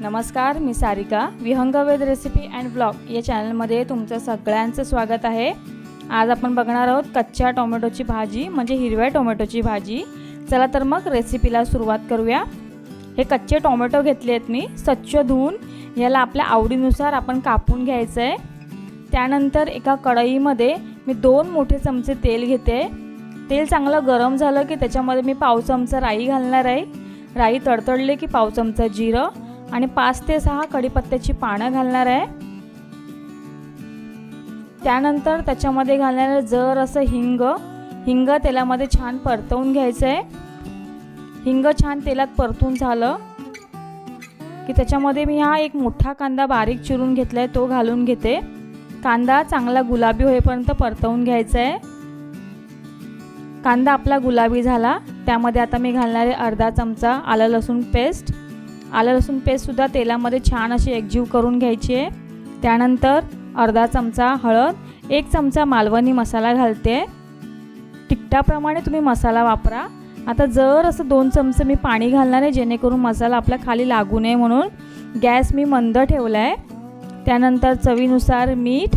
नमस्कार मी Sarika. विहंगवेद recipe and blog या चॅनलमध्ये तुमचं सगळ्यांचं स्वागत आहे. आज आपण बघणार आहोत कच्च्या टोमॅटोची भाजी म्हणजे हिरव्या टोमॅटोची भाजी. चला तर मग रेसिपीला सुरुवात करूया. हे कच्चे टोमॅटो घेतले आहेत मी स्वच्छ धुवून. याला आपल्या आवडीनुसार आपण कापून घ्यायचं आहे त्यानंतर एका कढईमध्ये मी दोन मोठे चमचे तेल घेते. तेल चांगलं गरम झालं की त्याच्यामध्ये मी पाव चमचा राई घालणार आहे. राई तडतडले की पाव चमचा जिरं. आणि पाच ते सहा कढीपत्त्याची पानं घालणार आहे. त्यानंतर त्याच्यामध्ये घालणार आहे जर असं हिंग हिंग तेलामध्ये छान परतवून घ्यायचं आहे हिंग छान तेलात परतून झालं की त्याच्यामध्ये मी हा एक मोठा कांदा बारीक चिरून घेतला आहे तो घालून घेते. कांदा चांगला गुलाबी होईपर्यंत परतवून घ्यायचा आहे कांदा आपला गुलाबी झाला त्यामध्ये आता मी घालणार आहे अर्धा चमचा आलं लसूण पेस्ट. आलं लसूण पेस्टसुद्धा तेलामध्ये छान अशी एकजीव करून घ्यायची आहे. त्यानंतर अर्धा चमचा हळद एक चमचा मालवणी मसाला घालते. तिखटाप्रमाणे तुम्ही मसाला वापरा. आता जर असं दोन चमचे मी पाणी घालणार आहे जेणेकरून मसाला आपला खाली लागू नये म्हणून. गॅस मी मंद ठेवला आहे त्यानंतर चवीनुसार मीठ.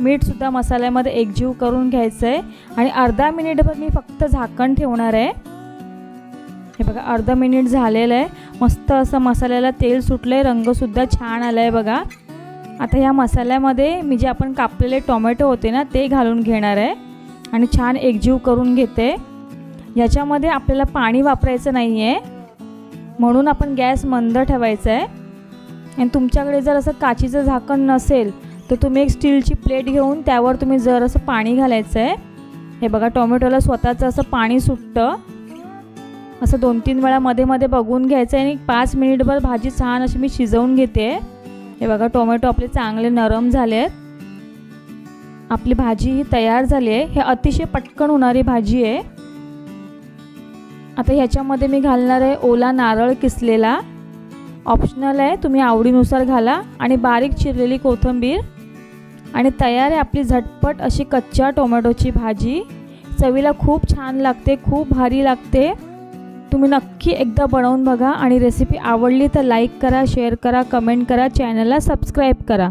मीठसुद्धा मसाल्यामध्ये एकजीव करून घ्यायचं आहे आणि अर्धा मिनिटभर मी फक्त झाकण ठेवणार आहे. हे बघा अर्धा मिनिट झालेलं आहे. मस्त असं मसाल्याला तेल सुटलं आहे रंगसुद्धा छान आला आहे बघा. आता ह्या मसाल्यामध्ये मी जे आपण कापलेले टोमॅटो होते ना ते घालून घेणार आहे. आणि छान एकजीव करून घेते. याच्यामध्ये आपल्याला पाणी वापरायचं नाही आहे म्हणून आपण गॅस मंद ठेवायचा आहे. आणि तुमच्याकडे जर असं काचीचं झाकण नसेल तर तुम्ही एक स्टीलची प्लेट घेऊन त्यावर तुम्ही जर असं पाणी घालायचं आहे. हे बघा टोमॅटोला स्वतःचं असं पाणी सुटतं. असं दोन तीन वेळा मध्ये मध्ये बघून घ्यायचं आहे आणि पाच मिनिटभर भाजी छान अशी मी शिजवून घेते. हे बघा टोमॅटो आपले चांगले नरम झाले आहेत आपली भाजी ही तयार झाली आहे. हे अतिशय पटकन होणारी भाजी आहे. आता ह्याच्यामध्ये मी घालणार आहे ओला नारळ किसलेला. ऑप्शनल आहे तुम्ही आवडीनुसार घाला. आणि बारीक चिरलेली कोथिंबीर. आणि तयार आहे आपली झटपट अशी कच्च्या टोमॅटोची भाजी. चवीला खूप छान लागते खूप भारी लागते. तुम्ही नक्की एकदा बनवून बघा आणि रेसिपी आवडली तर लाईक करा शेअर करा कमेंट करा चॅनलला सबस्क्राईब करा.